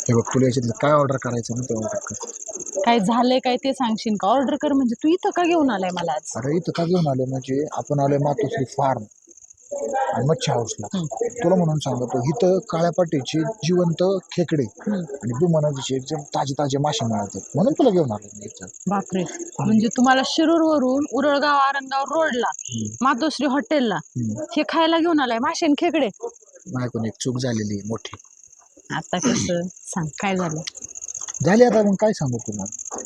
हे बघ तुला याच्यातलं काय ऑर्डर करायचं ना ते ऑर्डर कर. काय झालंय काय ते सांगशील का? ऑर्डर कर म्हणजे तू इथं का घेऊन आलाय मला आज? अरे इथं का घेऊन आलो? म्हणजे आपण आलोय मातोश्री फार्म आणि मच्छी हाऊसला तुला म्हणून सांगतो इथं काळ्या पाटीची जिवंत खेकडे आणि बिमानाचे एकदम ताजे ताजे मासे मिळतात म्हणून तुला घेऊन आलो मी इथं. बापरे. म्हणजे तुम्हाला शिरूर वरून उरळगाव आरंगाव रोडला मातोश्री हॉटेलला हम्म. हे खायला घेऊन आलाय आणि खेकडे? माझ्याकडून एक चूक झालेली आहे मोठी. आता कसं सांग काय झालं? झाली आता मग काय सांगू तुम्हाला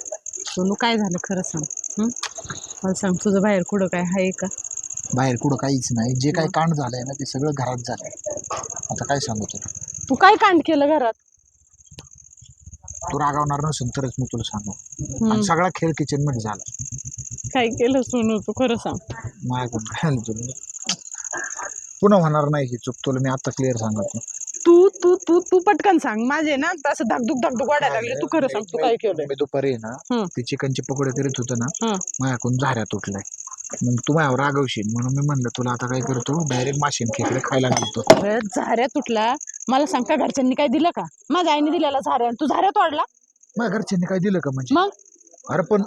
सोनू काय झालं खरं सांग हं? मला सांग तुझं बाहेर कुठं काय आहे का? बाहेर कुठं काहीच नाही. जे काही कांड झालंय ना ते सगळं घरात झालंय. आता काय सांगू तुला? तू काय कांड केलं घरात? तू रागावणार नसेल तरच मी तुला सांगू. हं. आणि सगळा खेळ किचनमध्ये झाला. काय केलं सोनू तू खरं सांग. माझ्याकडून काय तुला? पुन्हा होणार नाही ही चूक तुला मी आता क्लिअर सांगतो. तू तू तू तू पटकन सांग. माझे ना असं धाकधुक धाकधुक वाढायला लागले. तू खरं सांग तू काय केलंय? मी दुपारी आहे ना हं. ते चिकनचे पकोडे करीत होतो ना हं. माझ्याकडून झाऱ्या तुटलाय मग तू माझ्यावर रागवशील म्हणून मी म्हणलं तुला आता काय करतो? डायरेक्ट माशीन खेकडे खायला घालतो. अरे झाऱ्या तुटला मला सांग का घरच्यांनी काय दिलं का? माझ्या आईने दिलेला झाऱ्या तू झाऱ्या तोडला माझ्या घरच्यांनी काय दिलं का म्हणजे? मग? अरे पण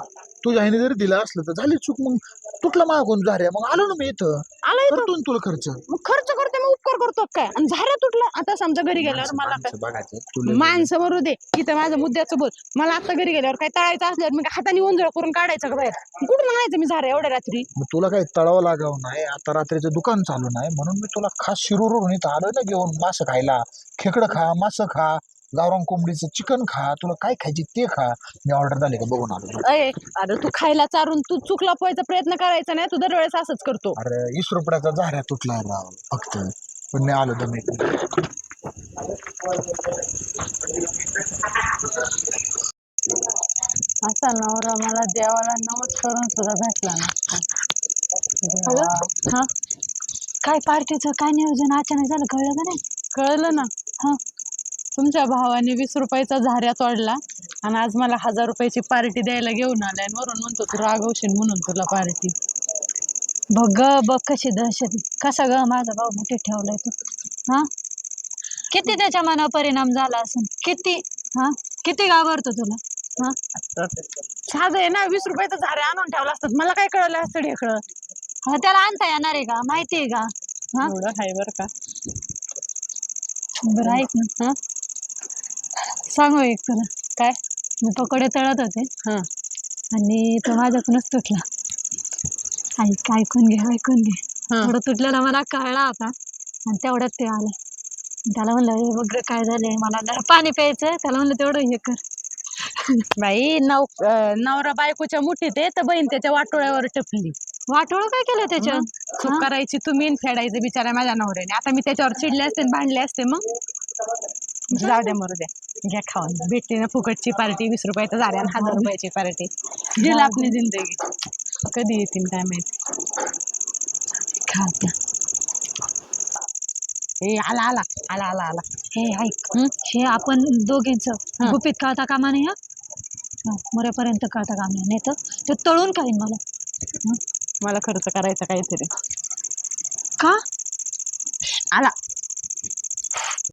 तुझ्या आईने जरी दिलं असलं तर झाली चूक मग. तुटला माझ्याकडून झाऱ्या. मग आलो ना मी इथं. आला इथं. करतो ना तुला खर्च. मग खर्च करते मग उपकार करतो काय? आणि झाऱ्या तुटला आता समजा घरी गेल्यावर मला काय? माणसं बघायचं तुला माणसं बरोबर दे. इथं माझं मुद्द्याचं बोल. मला आता घरी गेल्यावर काय तळायचं असल्यावर मी काय हाताने ओंजळ करून काढायचं का बाहेर? कुठून आणायचं मी झाऱ्या एवढ्या रात्री? मग तुला काही तळावं लागावं नाही. आता रात्रीचं दुकान चालू नाही. म्हणून मी तुला खास शिरूरून इथं आलोय ना घेऊन. मासं खायला. खेकडं खा मासं खा. गावरान कोंबडीचं चिकन खा तुला काय खायची ते खा. मी ऑर्डर झाली का बघून आलो. अय अरे तू खायला चारून तू चूक लपवायचा प्रयत्न करायचा नाही तू दरवेळेस असंच करतो. अरे वीस रुपयाचा झाऱ्या तुटला राव फक्त. पण मी आलो दम असा नवरा मला देवाला नमस करून सुद्धा भेटला नसता. हा? काय पार्टीचं काय नियोजन? अचानक झालं कळलं का नाही? कळलं ना. हा. तुमच्या भावाने वीस रुपयाचा झाऱ्या तोडला आणि आज मला हजार रुपयाची पार्टी द्यायला घेऊन आलाय आणि वरून म्हणतो तू रागवशील म्हणून तुला पार्टी. बघ ग, बघ कशी दहशत. कसा ग माझा भाऊ मुठीत ठेवलाय तू. हा? किती त्याच्या मनावर परिणाम झाला असेल? किती? हा? किती घाबरतो तुला? हा? साधं आहे ना वीस रुपयाचा झाऱ्या आणून ठेवला असतात. मला काय कळलं असतं ढेकळं हा, त्याला आणता येणार आहे का? माहिती आहे का? हा? एवढं बरं का? बरं ऐक ना. हा? सांगू एक तुला. काय? मी पकोडे तळत होते. हा. आणि तो माझ्याकडूनच तुटला. ऐक ऐकून घे ऐकून घे. हा. थोडं तुटलेला मला कळला होता आणि तेवढ्यात ते आलं. त्याला म्हणलं हे बघ काय झालंय? मला जरा पाणी प्यायचं त्याला म्हणलं तेवढं हे कर. बाई नव अं, नवरा बायकोच्या मुठीत आहे तर बहीण त्याच्या वाटोळ्यावर टपली. वाटोळ काय केलं त्याच्यात चूक हा? करायची तुम्ही आणि फेडायचं बिचारा माझ्या नवऱ्याने. आता मी त्याच्यावर चिडले असते आणि भांडले असते मग. जाऊ द्या मरू द्या घ्या खाऊन. भेटली ना फुकटची पार्टी वीस रुपयाचं झाल्या आणि हजार रुपयाची पार्टी गेली आपली जिंदगी. कधी येतील काय माहिती? खा. हे आला आला. आला आला आला. हे ऐक. हे? आपण दोघींच. गुपित कळता कामा नाही हा? मरेपर्यंत कळता कामा नाही नाही तर ते तळून खाईन मला. मला खर्च करायचा काहीतरी. का? आला.